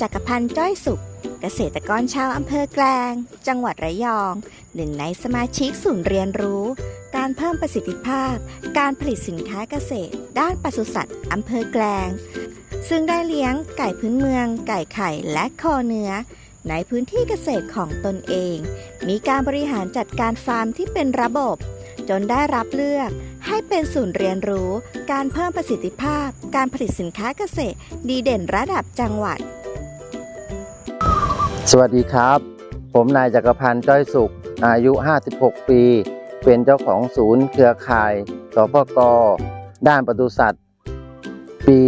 จักรพันธ์จ้อยสุข เกษตรกรชาวอำเภอแกลง จังหวัดระยอง หนึ่งในสมาชิกศูนย์เรียนรู้ การเพิ่มประสิทธิภาพ การผลิตสินค้าเกษตร ด้านปศุสัตว์อำเภอแกลง ซึ่งได้เลี้ยงไก่พื้นเมือง ไก่ไข่และคอเนื้อ ในพื้นที่เกษตรของตนเอง มีการบริหารจัดการฟาร์มที่เป็นระบบ จนได้รับเลือกให้เป็นศูนย์เรียนรู้ การเพิ่มประสิทธิภาพ การผลิตสินค้าเกษตร ดีเด่นระดับจังหวัด สวัสดีครับ ผมนายจักรพันธ์จ้อยสุข อายุ 56 ปี เป็นเจ้าของศูนย์เครือข่ายสพกด้านปศุสัตว์ ปี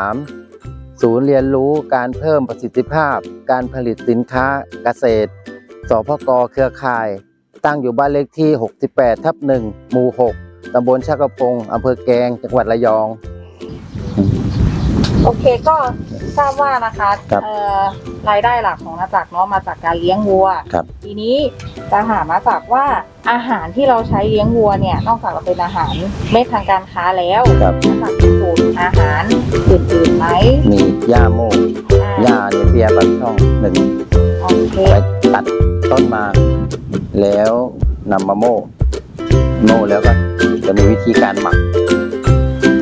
2563 ศูนย์เรียนรู้การเพิ่มประสิทธิภาพ การผลิตสินค้าเกษตร สพกเครือข่าย ตั้งอยู่บ้านเลขที่ 68 ทับ 1 หมู่ 6 ตำบลชักกระพงอำเภอแกลงจังหวัดระยอง โอเคก็ทราบว่านะคะครับ เอ่อ รายได้หลักของนาจักรเนาะมาจากการเลี้ยงวัว ครับ ทีนี้จะถามมาจากว่าอาหารที่เราใช้เลี้ยงวัวเนี่ยนอกจากเราเป็นอาหารเม็ดทางการค้าแล้วครับ นาจักรมีสูตรอาหารอื่นๆไหมมีย่าโมกอ่าย่าเนี่ยเปียปักช่องหนึ่งโอเคไปตัดต้นมา แล้วนำมาโม่ โม่แล้วก็จะมีวิธีการหมัก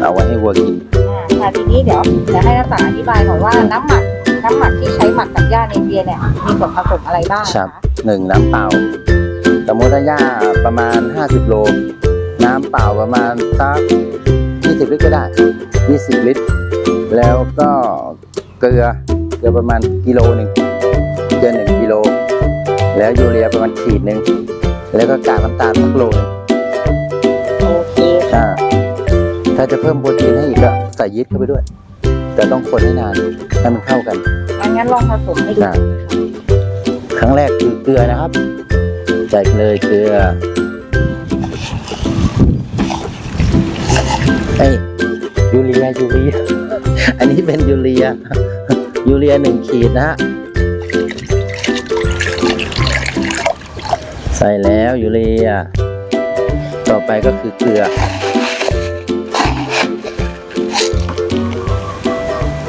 เอาไว้ให้วัวกิน อ่าค่ะทีนี้เดี๋ยวจะให้นาจักรอธิบายหน่อยว่าน้ำหมักน้ำหมักที่ใช้ หมักกับหญ้าเนเปียเนี่ยมีส่วนผสมอะไรบ้างครับคะหนึ่งน้ำเปล่า สมมติว่าหญ้าประมาณ 50 โล น้ำเปล่าประมาณสัก20 ลิตรก็ได้ 20 ลิตร แล้วก็เกลือเกลือประมาณกิโลหนึ่งเกลือหนึ่งกิโล แล้วยูเรียประมาณขีดหนึ่งแล้วก็กากน้ำตาลสักโลหนึงโอเคอ่าถ้าจะเพิ่มโปรตีนให้อีกก็ใส่ยีสต์เข้าไปด้วย แต่ต้องคนให้นานให้มันเข้ากัน งั้นลองผสมให้ดูครั้งแรกคือเกลือนะครับใส่เลยเกลือเอ้ยยูเรียยูเรียอันนี้เป็นยูเรียยูเรียหนึ่งขีดนะฮะใส่แล้วยูเรียต่อไปก็คือเกลือ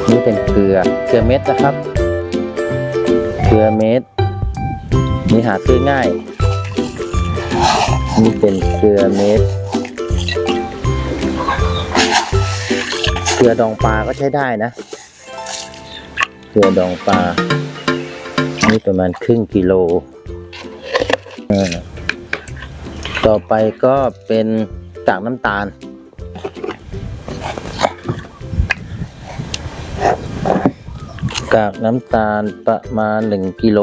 นี่เป็นเกลือเกลือเม็ดนะครับ เกลือเม็ดนี่หาซื้อง่าย นี่เป็นเกลือเม็ดเกลือดองปลาก็ใช้ได้นะ เกลือดองปลา นี่ประมาณครึ่งกิโล ต่อไปก็เป็นกากน้ำตาล กากน้ำตาลประมาณ 1 กิโล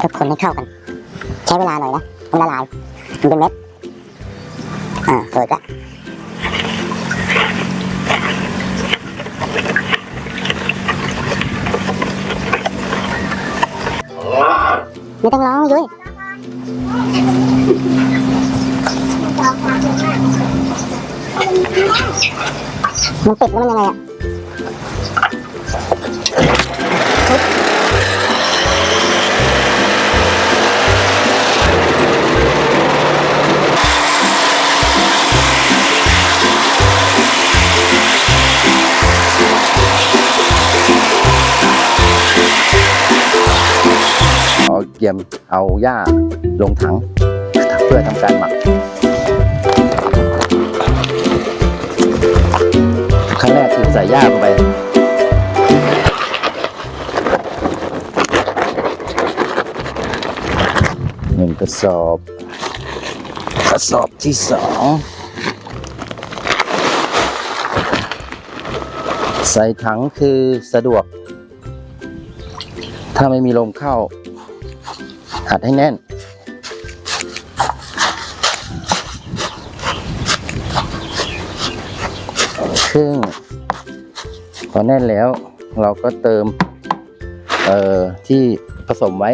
ก็คนให้เข้ากัน ใช้เวลาหน่อยนะมันละลาย มันเป็นเม็ด อ่าเปิดละไม่ต้องร้องยุ้ย มันปิดแล้วมันยังไงอะเอาเกียมเอาหญ้าลงถัง เพื่อทำการหมัก หญ้าลงไปหนึ่งกระสอบกระสอบที่สองใส่ถังคือสะดวก ถ้าไม่มีลมเข้า อัดให้แน่นซึ่ง พอแน่นแล้วเราก็เติมเอ่อที่ผสมไว้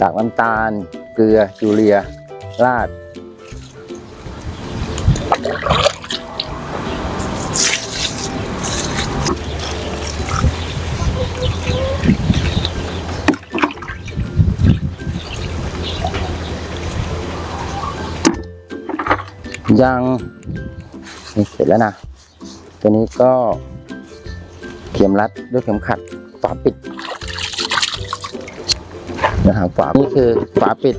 จากน้ำตาล เกลือจูเลีย ราด ยังเสร็จแล้วนะ ตัวนี้ก็เข็มรัดด้วยเข็มขัดฝาปิดนะครับฝานี่คือฝาปิด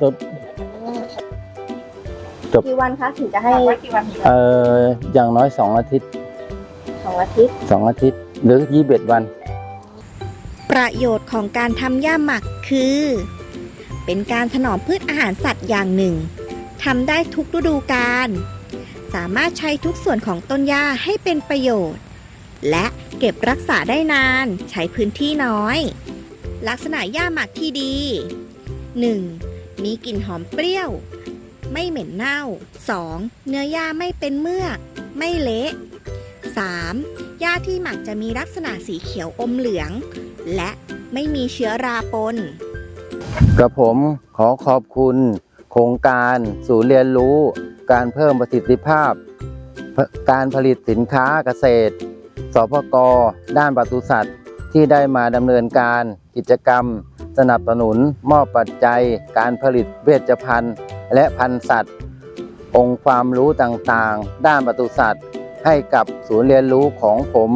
จบจบกี่วันคะถึงจะให้ไว้กี่วันถึงจะเอ่ออย่างน้อยสองอาทิตย์สองอาทิตย์สองอาทิตย์ หรือยี่สิบเอ็ดวัน ประโยชน์ของการทำหญ้าหมักคือ เป็นการถนอมพืชอาหารสัตว์อย่างหนึ่ง ทำได้ทุกฤดูกาลสามารถใช้ทุกส่วนของต้นหญ้าให้เป็นประโยชน์ และเก็บรักษาได้นาน ใช้พื้นที่น้อย ลักษณะหญ้าหมักที่ดี 1. มีกลิ่นหอมเปรี้ยว ไม่เหม็นเน่า 2. เนื้อหญ้าไม่เป็นเมือก ไม่เละ 3. หญ้าที่หมักจะมีลักษณะสีเขียวอมเหลือง และไม่มีเชื้อราปนกระผมขอขอบคุณ ครงการศูนย์เรียนรู้ การเพิ่มประสิทธิภาพ การผลิตสินค้าเกษตร สพกด้านปศุสัตว์ ที่ได้มาดำเนินการกิจกรรม สนับสนุนมอบปัจจัย การผลิตเวชภัณฑ์ และพันธุ์สัตว์ องค์ความรู้ต่างๆ ด้านปศุสัตว์ ให้กับศูนย์เรียนรู้ของผม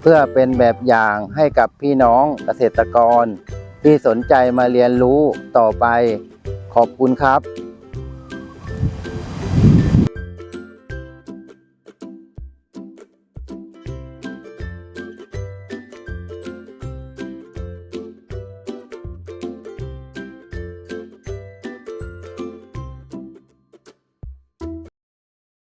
เพื่อเป็นแบบอย่างให้กับพี่น้องเกษตรกร ที่สนใจมาเรียนรู้ต่อไป ขอบคุณครับ